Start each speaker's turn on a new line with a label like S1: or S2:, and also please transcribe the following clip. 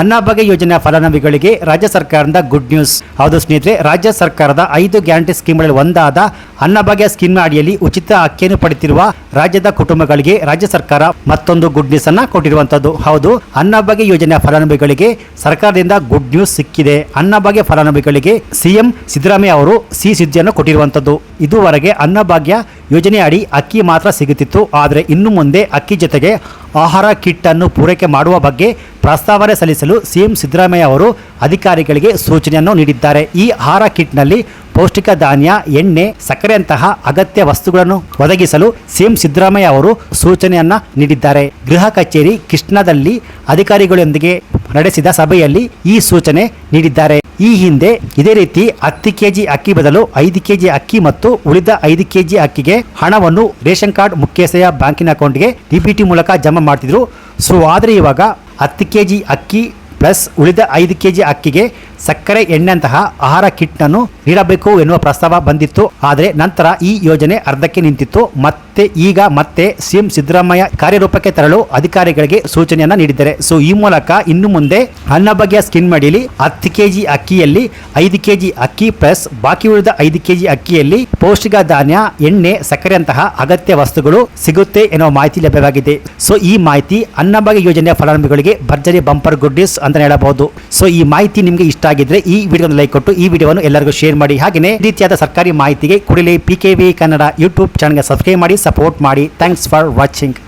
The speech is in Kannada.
S1: ಅನ್ನಭಾಗ್ಯ ಯೋಜನೆಯ ಫಲಾನುಭವಿಗಳಿಗೆ ರಾಜ್ಯ ಸರ್ಕಾರದಿಂದ ಗುಡ್ ನ್ಯೂಸ್ ಹೌದು ಸ್ನೇಹಿತರೆ, ರಾಜ್ಯ ಸರ್ಕಾರದ ಐದು ಗ್ಯಾರಂಟಿ ಸ್ಕೀಮ್ಗಳಲ್ಲಿ ಒಂದಾದ ಅನ್ನಭಾಗ್ಯ ಸ್ಕೀಮ್ ಅಡಿಯಲ್ಲಿ ಉಚಿತ ಅಕ್ಕಿಯನ್ನು ಪಡೆದಿರುವ ರಾಜ್ಯದ ಕುಟುಂಬಗಳಿಗೆ ರಾಜ್ಯ ಸರ್ಕಾರ ಮತ್ತೊಂದು ಗುಡ್ ನ್ಯೂಸ್ ಅನ್ನ ಕೊಟ್ಟಿರುವಂತದ್ದು. ಹೌದು ಅನ್ನಭಾಗ್ಯ ಯೋಜನೆಯ ಫಲಾನುಭವಿಗಳಿಗೆ ಸರ್ಕಾರದಿಂದ ಗುಡ್ ನ್ಯೂಸ್ ಸಿಕ್ಕಿದೆ. ಅನ್ನಭಾಗ್ಯ ಫಲಾನುಭವಿಗಳಿಗೆ ಸಿಎಂ ಸಿದ್ದರಾಮಯ್ಯ ಅವರು ಸಿ ಸುದ್ದಿಯನ್ನು ಕೊಟ್ಟಿರುವಂತದ್ದು. ಇದುವರೆಗೆ ಅನ್ನಭಾಗ್ಯ ಯೋಜನೆ ಅಡಿ ಅಕ್ಕಿ ಮಾತ್ರ ಸಿಗುತ್ತಿತ್ತು, ಆದರೆ ಇನ್ನು ಮುಂದೆ ಅಕ್ಕಿ ಜೊತೆಗೆ ಆಹಾರ ಕಿಟ್ ಅನ್ನು ಪೂರೈಕೆ ಮಾಡುವ ಬಗ್ಗೆ ಪ್ರಸ್ತಾವನೆ ಸಲ್ಲಿಸಲು ಸಿಎಂ ಸಿದ್ದರಾಮಯ್ಯ ಅವರು ಅಧಿಕಾರಿಗಳಿಗೆ ಸೂಚನೆಯನ್ನು ನೀಡಿದ್ದಾರೆ. ಈ ಆಹಾರ ಕಿಟ್ನಲ್ಲಿ ಪೌಷ್ಟಿಕ ಧಾನ್ಯ, ಎಣ್ಣೆ, ಸಕ್ಕರೆಯಂತಹ ಅಗತ್ಯ ವಸ್ತುಗಳನ್ನು ಒದಗಿಸಲು ಸಿಎಂ ಸಿದ್ದರಾಮಯ್ಯ ಅವರು ಸೂಚನೆಯನ್ನ ನೀಡಿದ್ದಾರೆ. ಗೃಹ ಕಚೇರಿ ಕೃಷ್ಣದಲ್ಲಿ ಅಧಿಕಾರಿಗಳೊಂದಿಗೆ ನಡೆಸಿದ ಸಭೆಯಲ್ಲಿ ಈ ಸೂಚನೆ ನೀಡಿದ್ದಾರೆ. ಈ ಹಿಂದೆ ಇದೇ ರೀತಿ ಹತ್ತು ಕೆಜಿ ಅಕ್ಕಿ ಬದಲು ಐದು ಕೆಜಿ ಅಕ್ಕಿ ಮತ್ತು ಉಳಿದ ಐದು ಕೆಜಿ ಅಕ್ಕಿಗೆ ಹಣವನ್ನು ರೇಷನ್ ಕಾರ್ಡ್ ಮುಖ್ಯಸ್ಥೆಯ ಬ್ಯಾಂಕಿನ ಅಕೌಂಟ್ಗೆ ಡಿಬಿಟಿ ಮೂಲಕ ಜಮಾ ಮಾಡ್ತಿದ್ರು. ಸೊ, ಆದರೆ ಇವಾಗ ಹತ್ತು ಕೆಜಿ ಅಕ್ಕಿ ಪ್ಲಸ್ ಉಳಿದ ಐದು ಕೆಜಿ ಅಕ್ಕಿಗೆ ಸಕ್ಕರೆ ಎಣ್ಣೆಂತಹ ಆಹಾರ ಕಿಟ್ನನ್ನು ನೀಡಬೇಕು ಎನ್ನುವ ಪ್ರಸ್ತಾವ ಬಂದಿತ್ತು. ಆದರೆ ನಂತರ ಈ ಯೋಜನೆ ಅರ್ಧಕ್ಕೆ ನಿಂತಿತ್ತು. ಮತ್ತೆ ಈಗ ಮತ್ತೆ ಸಿಎಂ ಸಿದ್ದರಾಮಯ್ಯ ಕಾರ್ಯರೂಪಕ್ಕೆ ತರಲು ಅಧಿಕಾರಿಗಳಿಗೆ ಸೂಚನೆಯನ್ನ ನೀಡಿದ್ದಾರೆ. ಸೊ ಈ ಮೂಲಕ ಇನ್ನು ಮುಂದೆ ಅನ್ನಭಾಗ್ಯ ಸ್ಕಿನ್ ಮಾಡಿಲಿ, ಹತ್ತು ಕೆಜಿ ಅಕ್ಕಿಯಲ್ಲಿ ಐದು ಕೆಜಿ ಅಕ್ಕಿ ಪ್ಲಸ್ ಬಾಕಿ ಉಳಿದ ಐದು ಕೆಜಿ ಅಕ್ಕಿಯಲ್ಲಿ ಪೌಷ್ಟಿಕ ಧಾನ್ಯ, ಎಣ್ಣೆ ಸಕ್ಕರೆಯಂತಹ ಅಗತ್ಯ ವಸ್ತುಗಳು ಸಿಗುತ್ತೆ ಎನ್ನುವ ಮಾಹಿತಿ ಲಭ್ಯವಾಗಿದೆ. ಸೊ ಈ ಮಾಹಿತಿ ಅನ್ನಭಾಗ್ಯ ಯೋಜನೆಯ ಫಲಾನುಭವಿಗಳಿಗೆ ಭರ್ಜರಿ ಬಂಪರ್ ಗುಡ್ ನ್ಯೂಸ್ ಅಂತ ಹೇಳಬಹುದು. ಸೊ ಈ ಮಾಹಿತಿ ನಿಮಗೆ ಇಷ್ಟ ಆಗಿದ್ರೆ ಈ ವಿಡಿಯೋ ಲೈಕ್ ಕೊಟ್ಟು ಈ ವಿಡಿಯೋವನ್ನು ಎಲ್ಲರಿಗೂ ಶೇರ್ ಮಾಡಿ. ಹಾಗೆಯೇ ರೀತಿಯಾದ ಸರ್ಕಾರಿ ಮಾಹಿತಿಗೆ ಕೂಡಲೇ P K V Kannada YouTube ಚಾನಲ್ಗೆ ಸಬ್ಸ್ಕ್ರೈಬ್ ಮಾಡಿ ಸಪೋರ್ಟ್ ಮಾಡಿ. Thanks for watching